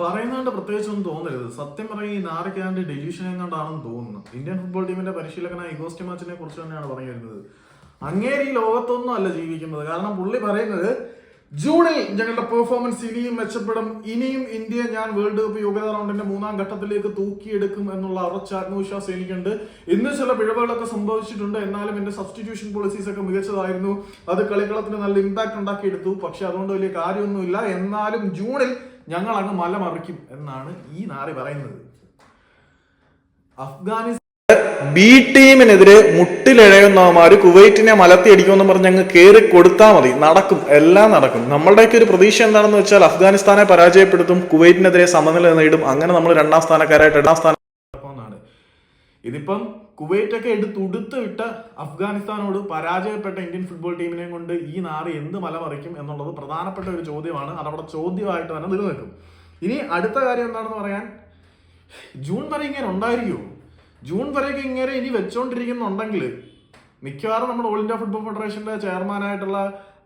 പറയുന്നതുകൊണ്ട് പ്രത്യേകിച്ചൊന്നും തോന്നരുത്. സത്യം പറയുക ഈ നാരക്കാണ്ട് ഡെല്യൂഷൻ എങ്ങാണ്ടാണെന്ന് തോന്നുന്നു. ഇന്ത്യൻ ഫുട്ബോൾ ടീമിന്റെ പരിശീലകനായ ഇഗോസ്റ്റി മാച്ചിനെ കുറിച്ച് തന്നെയാണ് പറഞ്ഞു വരുന്നത്. അങ്ങേര് ഈ ലോകത്തൊന്നും അല്ല ജീവിക്കുന്നത്. കാരണം പുള്ളി പറയുന്നത് ജൂണിൽ ഞങ്ങളുടെ പെർഫോമൻസ് ഇനിയും മെച്ചപ്പെടും. ഇനിയും ഇന്ത്യ ഞാൻ വേൾഡ് കപ്പ് യോഗ്യതാ റൗണ്ടിന്റെ മൂന്നാം ഘട്ടത്തിലേക്ക് തൂക്കിയെടുക്കും എന്നുള്ള ഉറച്ച ആത്മവിശ്വാസം എനിക്കുണ്ട്. ഇന്ന് ചില പിഴവുകളൊക്കെ സംഭവിച്ചിട്ടുണ്ട്. എന്നാലും എന്റെ സബ്സ്റ്റിറ്റ്യൂഷൻ പോളിസീസ് ഒക്കെ മികച്ചതായിരുന്നു. അത് കളിക്കളത്തിന് നല്ല ഇമ്പാക്ട് ഉണ്ടാക്കിയെടുത്തു. പക്ഷെ അതുകൊണ്ട് വലിയ കാര്യമൊന്നുമില്ല. എന്നാലും ജൂണിൽ ഞങ്ങൾ അങ്ങ് മല മലമറിക്കും എന്നാണ് ഈ നാറി പറയുന്നത്. അഫ്ഗാനിസ്ഥാൻ ബി ടീമിനെതിരെ മുട്ടിലിഴയുന്നവന്മാര് കുവൈറ്റിനെ മലത്തി അടിക്കുമെന്ന് പറഞ്ഞ് അങ്ങ് കയറി കൊടുത്താൽ മതി. നടക്കും. എല്ലാം നടക്കും. നമ്മളുടെയൊക്കെ ഒരു പ്രതീക്ഷ എന്താണെന്ന് വെച്ചാൽ അഫ്ഗാനിസ്ഥാനെ പരാജയപ്പെടുത്തും കുവൈറ്റിനെതിരെ സമനില നേടും അങ്ങനെ നമ്മൾ രണ്ടാം സ്ഥാനക്കാരായിട്ട് രണ്ടാം സ്ഥാനം ഇതിപ്പം കുവൈറ്റൊക്കെ എടുത്ത് ഉടുത്ത് വിട്ട അഫ്ഗാനിസ്ഥാനോട് പരാജയപ്പെട്ട ഇന്ത്യൻ ഫുട്ബോൾ ടീമിനെ കൊണ്ട് ഈ നാറി എന്ത് മലമറിക്കും എന്നുള്ളത് പ്രധാനപ്പെട്ട ഒരു ചോദ്യമാണ്. അതവിടെ ചോദ്യമായിട്ട് തന്നെ നിലനിൽക്കും. ഇനി അടുത്ത കാര്യം എന്താണെന്ന് പറയാൻ ജൂൺ വരെ ഇങ്ങനെ ഉണ്ടായിരിക്കുമോ ജൂൺ വരെയൊക്കെ ഇങ്ങനെ ഇനി വെച്ചോണ്ടിരിക്കുന്നുണ്ടെങ്കിൽ മിക്കവാറും നമ്മുടെ ഓൾ ഇന്ത്യ ഫുട്ബോൾ ഫെഡറേഷന്റെ ചെയർമാനായിട്ടുള്ള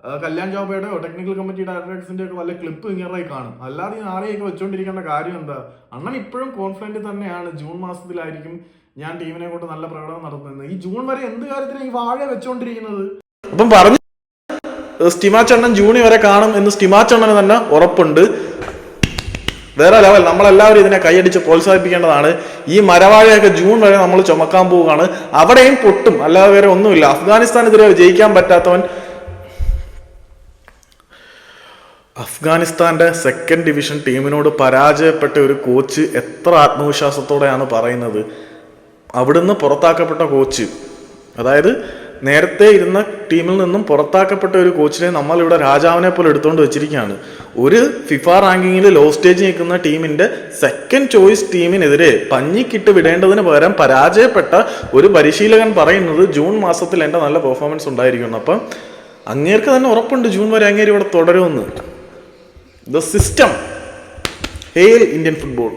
കല്യാൺ ചൗബയുടെയോ ടെക്നിക്കൽ കമ്മിറ്റി ഡയറക്ടേഴ്സിന്റെ ഒക്കെ വല്ല ക്ലിപ്പ് ഇങ്ങനെ കാണും. അല്ലാതെ ഈ ആരെയൊക്കെ വെച്ചുകൊണ്ടിരിക്കേണ്ട കാര്യം എന്താ? അണ്ണൻ ഇപ്പോഴും കോൺഫിഡന്റ് തന്നെയാണ്. ജൂൺ മാസത്തിലായിരിക്കും ഞാൻ ടീമിനെ കൊണ്ട് നല്ല പ്രകടനം നടത്തുന്നത്. ഈ ജൂൺ വരെ എന്ത് കാര്യത്തിനാണ് ഈ വാഴ വെച്ചോണ്ടിരിക്കുന്നത്? അപ്പം പറഞ്ഞു സ്റ്റിമാച്ചണ്ണൻ ജൂണി വരെ കാണും എന്ന് സ്റ്റിമാച്ചണ്ണന് തന്നെ ഉറപ്പുണ്ട്. വേറെ ലെവൽ നമ്മളെല്ലാവരും ഇതിനെ കൈയടിച്ച് പ്രോത്സാഹിപ്പിക്കേണ്ടതാണ്. ഈ മരവാഴയൊക്കെ ജൂൺ വരെ നമ്മൾ ചുമക്കാൻ പോവുകയാണ്. അവിടെയും പൊട്ടും. അല്ലാതെ വേറെ ഒന്നുമില്ല. അഫ്ഗാനിസ്ഥാനെതിരെ ജയിക്കാൻ പറ്റാത്തവൻ അഫ്ഗാനിസ്ഥാന്റെ സെക്കൻഡ് ഡിവിഷൻ ടീമിനോട് പരാജയപ്പെട്ട ഒരു കോച്ച് എത്ര ആത്മവിശ്വാസത്തോടെയാണ് പറയുന്നത്? അവിടുന്ന് പുറത്താക്കപ്പെട്ട കോച്ച് അതായത് നേരത്തെ ഇരുന്ന ടീമിൽ നിന്നും പുറത്താക്കപ്പെട്ട ഒരു കോച്ചിനെ നമ്മൾ ഇവിടെ രാജാവിനെ പോലെ എടുത്തുകൊണ്ട് വെച്ചിരിക്കുകയാണ്. ഒരു ഫിഫ റാങ്കിങ്ങിൽ ലോ സ്റ്റേജ് നിൽക്കുന്ന ടീമിന്റെ സെക്കൻഡ് ചോയ്സ് ടീമിനെതിരെ പഞ്ഞിക്കിട്ട് വിടേണ്ടതിന് പകരം പരാജയപ്പെട്ട ഒരു പരിശീലകൻ പറയുന്നത് ജൂൺ മാസത്തിൽ എന്റെ നല്ല പെർഫോമൻസ് ഉണ്ടായിരിക്കുന്നു അപ്പം അങ്ങേർക്ക് തന്നെ ഉറപ്പുണ്ട് ജൂൺ വരെ അങ്ങേര് ഇവിടെ തുടരുമെന്ന്. The system hail Indian football